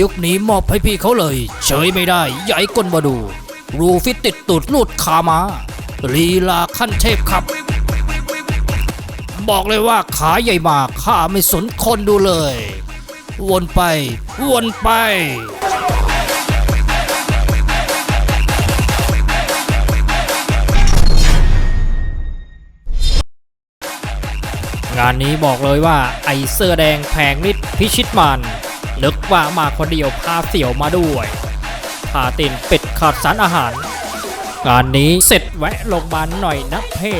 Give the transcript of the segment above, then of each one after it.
ยุคนี้มอบให้พี่เขาเลย เฉยไม่ได้ใหญ่ก้นมาดู รูฟิตติดตูดลูดขามาลีลาขั้นเทพครับ บอกเลยว่าขาใหญ่มากข้าไม่สนคนดูเลย วนไป วนไปงานนี้บอกเลยว่าไอเสื้อแดงแผงนิดพิชิตมัน นึกว่ามาคนเดียวพาเสี่ยวมาด้วยพาตินเป็ดขาดสารอาหาร งานนี้เสร็จแวะลงมาบาลหน่อยนะเพ่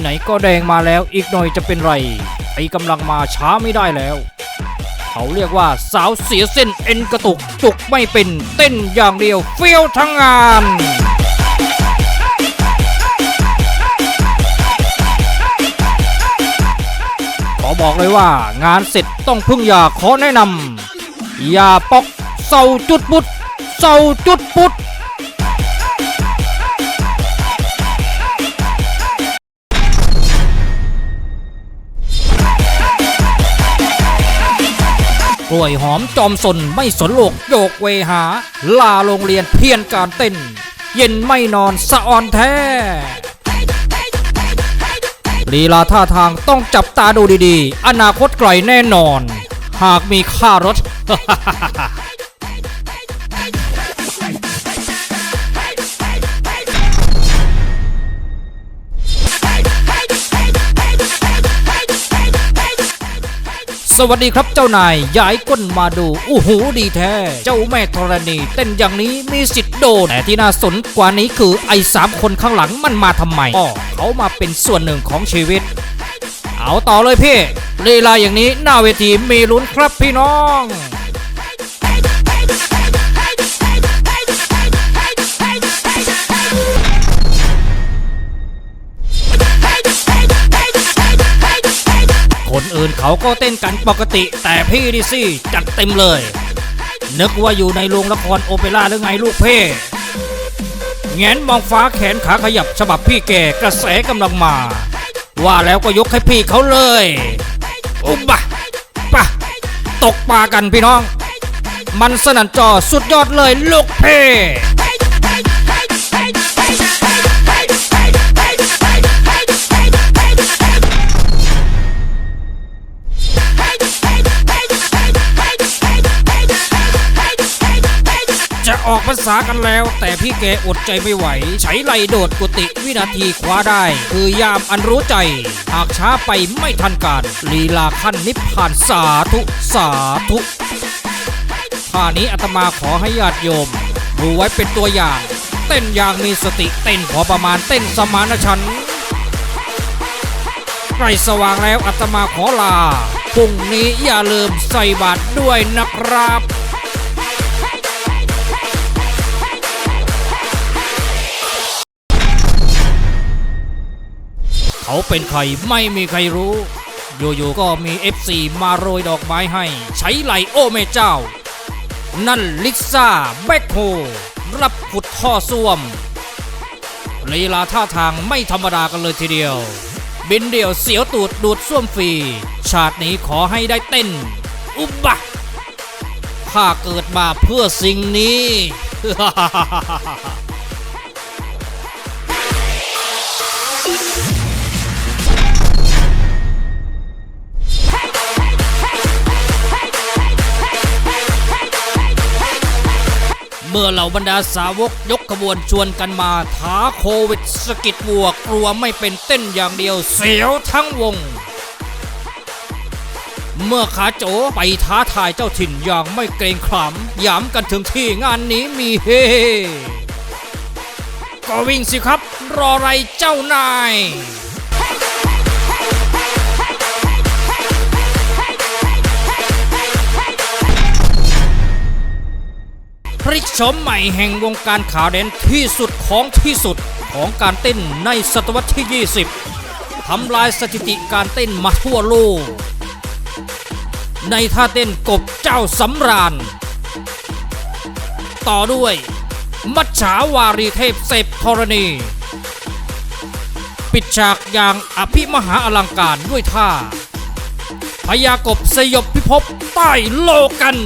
ไหนๆก็แดงมาแล้วอีกหน่อยจะเป็นไร ไอ้กำลังมาช้าไม่ได้แล้ว เขาเรียกว่าสาวเสียเส้นเอ็นกระตุกจุกไม่เป็น เต้นอย่างเดียวเฟี้ยวทั้งงาน บอกเลยว่างานเสร็จต้องพึ่งยาขอแนะนำยาปอกเศร้าจุดปุดเศร้าจุดปุดกล้วยหอมจอมสนไม่สนโลกโยกเวหา ลาโรงเรียนเพียนการเต้น เย็นไม่นอนสะออนแท้ ลีลาท่าทางต้องจับตาดูดีๆ อนาคตไกลแน่นอน หากมีค่ารถ สวัสดีครับเจ้านายย้ายก้นมาดูอู้หูดีแท้ เจ้าแม่ธรณี เต้นอย่างนี้มีสิทธิ์โดน แต่ที่น่าสนกว่านี้คือไอ้สามคนข้างหลังมันมาทำไมอ๋อเขามาเป็นส่วนหนึ่งของชีวิต เอาต่อเลยพี่ลีลาอย่างนี้หน้าเวทีมีลุ้นครับพี่น้อง อื่นเขาก็เต้นกันปกติ แต่พี่ดิสิจัดเต็มเลย นึกว่าอยู่ในโรงละครโอเปร่าหรือไงลูกเพ่แงนมองฟ้าแขนขาขยับฉบับพี่แก่กระแสกำลังมา ว่าแล้วก็ยกให้พี่เขาเลยอุบะปะตกปลากันพี่น้อง มันสนั่นจอสุดยอดเลยลูกเพ่ ออกภาษากันแล้ว แต่พี่แกอดใจไม่ไหว ใช้ไหลโดดกุฏิวินาทีคว้าได้ คือยามอันรู้ใจ หากช้าไปไม่ทันการลีลาขั้นนิพพานสาธุสาธุท่านี้อาตมาขอให้ญาติโยม ดูไว้เป็นตัวอย่าง เต้นอย่างมีสติเต้นพอประมาณเต้นสมานฉันใกล้สว่างแล้วอาตมาขอลาพรุ่งนี้อย่าลืมใส่บาตรด้วยนะครับ เขาเป็นใครไม่มีใครรู้อยู่ๆก็มี FC มาโรยดอกไม้ให้ ใช้ไหลโอเมเจ้า นั่นลิซ่าแบ็คโฮรับขุดท่อส้วมลีลาท่าทางไม่ธรรมดากันเลยทีเดียว บินเดี่ยวเสียวตูดดูดส้วมฟรี ชาตินี้ขอให้ได้เต้น อุบะข้าเกิดมาเพื่อสิ่งนี้ เมื่อเหล่าบรรดาสาวกยกขบวนชวนกันมาท้าโควิดสกิดวัวกลัวไม่เป็นเต้นอย่างเดียวเสียวทั้งวง เมื่อขาโจไปท้าทายเจ้าถิ่นอย่างไม่เกรงขามย้ำกันถึงที่งานนี้มีเฮก็วิ่งสิครับ รออะไรเจ้านาย พลิกโฉมใหม่แห่งวงการข่าวเด่นที่สุดของที่สุดของการเต้นในศตวรรษที่ 20 ทำลายสถิติการเต้นมาทั่วโลก ในท่าเต้นกบเจ้าสำราญ ต่อด้วย มัจฉาวารีเทพเสพธรณี ปิดฉากอย่างอภิมหาอลังการด้วยท่าพญากบสยบพิภพใต้โลกัน